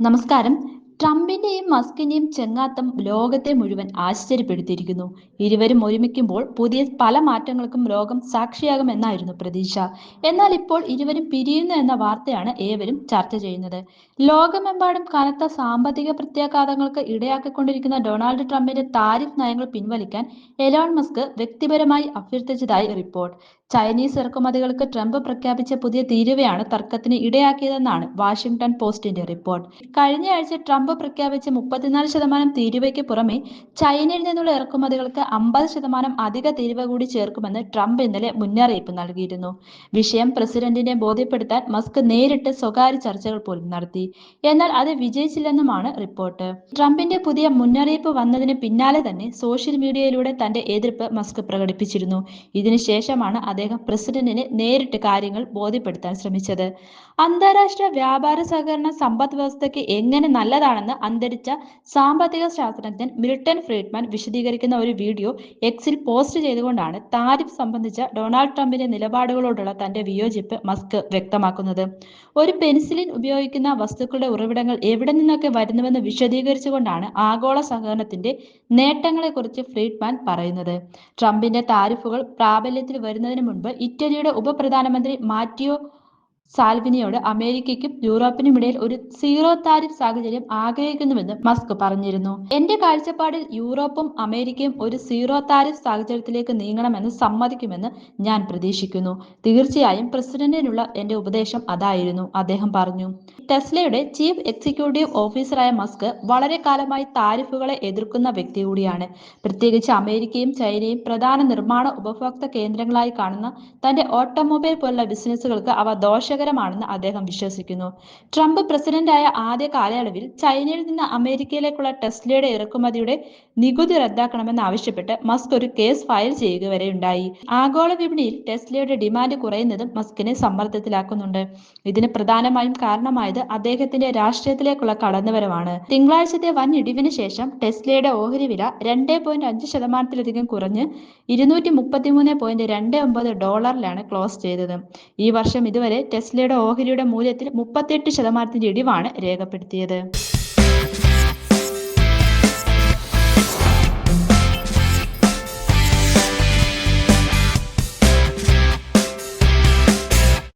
നമസ്കാരം. ട്രംപിന്റെയും മസ്കിന്റെയും ചെങ്ങാത്തം ലോകത്തെ മുഴുവൻ ആശ്ചര്യപ്പെടുത്തിയിരിക്കുന്നു. ഇരുവരും ഒരുമിക്കുമ്പോൾ പുതിയ പല മാറ്റങ്ങൾക്കും ലോകം സാക്ഷിയാകുമെന്നായിരുന്നു പ്രതീക്ഷ. എന്നാൽ ഇപ്പോൾ ഇരുവരും പിരിയുന്നു എന്ന വാർത്തയാണ് ഏവരും ചർച്ച ചെയ്യുന്നത്. ലോകമെമ്പാടും കനത്ത സാമ്പത്തിക പ്രത്യാഘാതങ്ങൾക്ക് ഇടയാക്കിക്കൊണ്ടിരിക്കുന്ന ഡൊണാൾഡ് ട്രംപിന്റെ താരിഫ് നയങ്ങൾ പിൻവലിക്കാൻ എലോൺ മസ്ക് വ്യക്തിപരമായി അഭ്യർത്ഥിച്ചതായി റിപ്പോർട്ട്. ചൈനീസ് ഇറക്കുമതികൾക്ക് ട്രംപ് പ്രഖ്യാപിച്ച പുതിയ തീരുവയാണ് തർക്കത്തിന് ഇടയാക്കിയതെന്നാണ് വാഷിംഗ്ടൺ പോസ്റ്റിന്റെ റിപ്പോർട്ട്. കഴിഞ്ഞയാഴ്ച ട്രംപ് പ്രഖ്യാപിച്ച മുപ്പത്തിനാല് ശതമാനം തീരുവയ്ക്ക് പുറമെ ചൈനയിൽ നിന്നുള്ള ഇറക്കുമതികൾക്ക് അമ്പത് ശതമാനം അധിക തീരുവ കൂടി ചേർക്കുമെന്ന് ട്രംപ് ഇന്നലെ മുന്നറിയിപ്പ് നൽകിയിരുന്നു. വിഷയം പ്രസിഡന്റിനെ ബോധ്യപ്പെടുത്താൻ മസ്ക് നേരിട്ട് സ്വകാര്യ ചർച്ചകൾ പോലും നടത്തി. എന്നാൽ അത് വിജയിച്ചില്ലെന്നുമാണ് റിപ്പോർട്ട്. ട്രംപിന്റെ പുതിയ മുന്നറിയിപ്പ് വന്നതിന് പിന്നാലെ തന്നെ സോഷ്യൽ മീഡിയയിലൂടെ തന്റെ എതിർപ്പ് മസ്ക് പ്രകടിപ്പിച്ചിരുന്നു. ഇതിനുശേഷമാണ് അദ്ദേഹം പ്രസിഡന്റിനെ നേരിട്ട് കാര്യങ്ങൾ ബോധ്യപ്പെടുത്താൻ ശ്രമിച്ചത്. അന്താരാഷ്ട്ര വ്യാപാര സഹകരണ സമ്പദ് വ്യവസ്ഥയ്ക്ക് എങ്ങനെ നല്ലതാണെന്ന് അന്തരിച്ച സാമ്പത്തിക ശാസ്ത്രജ്ഞൻ മിൽട്ടൺ ഫ്രീഡ്മാൻ വിശദീകരിക്കുന്ന ഒരു വീഡിയോ എക്സിൽ പോസ്റ്റ് ചെയ്തുകൊണ്ടാണ് താരിഫ് സംബന്ധിച്ച ഡൊണാൾഡ് ട്രംപിന്റെ നിലപാടുകളോടുള്ള തന്റെ വിയോജിപ്പ് മസ്ക് വ്യക്തമാക്കുന്നത്. ഒരു പെൻസിലിൻ ഉപയോഗിക്കുന്ന വസ്തുക്കളുടെ ഉറവിടങ്ങൾ എവിടെ നിന്നൊക്കെ വരുന്നുവെന്ന് വിശദീകരിച്ചുകൊണ്ടാണ് ആഗോള സഹകരണത്തിന്റെ നേട്ടങ്ങളെക്കുറിച്ച് ഫ്രീഡ്മാൻ പറയുന്നത്. ട്രംപിന്റെ താരിഫുകൾ പ്രാബല്യത്തിൽ വരുന്നതിന് മുൻപ് ഇറ്റലിയുടെ ഉപപ്രധാനമന്ത്രി മാറ്റിയോ സാൽവിനിയോട് അമേരിക്കയ്ക്കും യൂറോപ്പിനും ഇടയിൽ ഒരു സീറോ താരിഫ് സാഹചര്യം ആഗ്രഹിക്കുന്നുവെന്ന് മസ്ക് പറഞ്ഞിരുന്നു. എന്റെ കാഴ്ചപ്പാടിൽ യൂറോപ്പും അമേരിക്കയും ഒരു സീറോ താരിഫ് സാഹചര്യത്തിലേക്ക് നീങ്ങണമെന്ന് സമ്മതിക്കുമെന്ന് ഞാൻ പ്രതീക്ഷിക്കുന്നു. തീർച്ചയായും പ്രസിഡന്റിനുള്ള എന്റെ ഉപദേശം അതായിരുന്നു അദ്ദേഹം പറഞ്ഞു. ടെസ്ലയുടെ ചീഫ് എക്സിക്യൂട്ടീവ് ഓഫീസറായ മസ്ക് വളരെ കാലമായി താരിഫുകളെ എതിർക്കുന്ന വ്യക്തി കൂടിയാണ്. പ്രത്യേകിച്ച് അമേരിക്കയും ചൈനയും പ്രധാന നിർമ്മാണ ഉപഭോക്തൃ കേന്ദ്രങ്ങളായി കാണുന്ന തന്റെ ഓട്ടോമൊബൈൽ പോലുള്ള ബിസിനസ്സുകൾക്ക് അവ ദോഷകരമാണെന്ന് അദ്ദേഹം വിശ്വസിക്കുന്നു. ട്രംപ് പ്രസിഡന്റായ ആദ്യ കാലയളവിൽ ചൈനയിൽ നിന്ന് അമേരിക്കയിലേക്കുള്ള ടെസ്ലയുടെ ഇറക്കുമതിയുടെ നികുതി റദ്ദാക്കണമെന്ന് ആവശ്യപ്പെട്ട് മസ്ക് ഒരു കേസ് ഫയൽ ചെയ്യുക വരെയുണ്ടായി ആഗോള വിപണിയിൽ ടെസ്ലയുടെ ഡിമാൻഡ് കുറയുന്നതും മസ്കിനെ സമ്മർദ്ദത്തിലാക്കുന്നുണ്ട്. ഇതിന് പ്രധാനമായും കാരണമായത് അദ്ദേഹത്തിന്റെ രാഷ്ട്രീയത്തിലേക്കുള്ള കടന്നുവരവാണ്. തിങ്കളാഴ്ചത്തെ വൻ ഇടിവിന് ശേഷം ടെസ്ലയുടെ ഓഹരി വില രണ്ട് പോയിന്റ് അഞ്ച് ശതമാനത്തിലധികം കുറഞ്ഞ് ഇരുന്നൂറ്റി മുപ്പത്തിമൂന്ന് പോയിന്റ് രണ്ട് ഒമ്പത് ഡോളറിലാണ് ക്ലോസ് ചെയ്തത്. ഈ വർഷം ഇതുവരെ ടെസ്ലയുടെ ഓഹരിയുടെ മൂല്യത്തിൽ മുപ്പത്തിയെട്ട് ശതമാനത്തിന്റെ ഇടിവാണ് രേഖപ്പെടുത്തിയത്.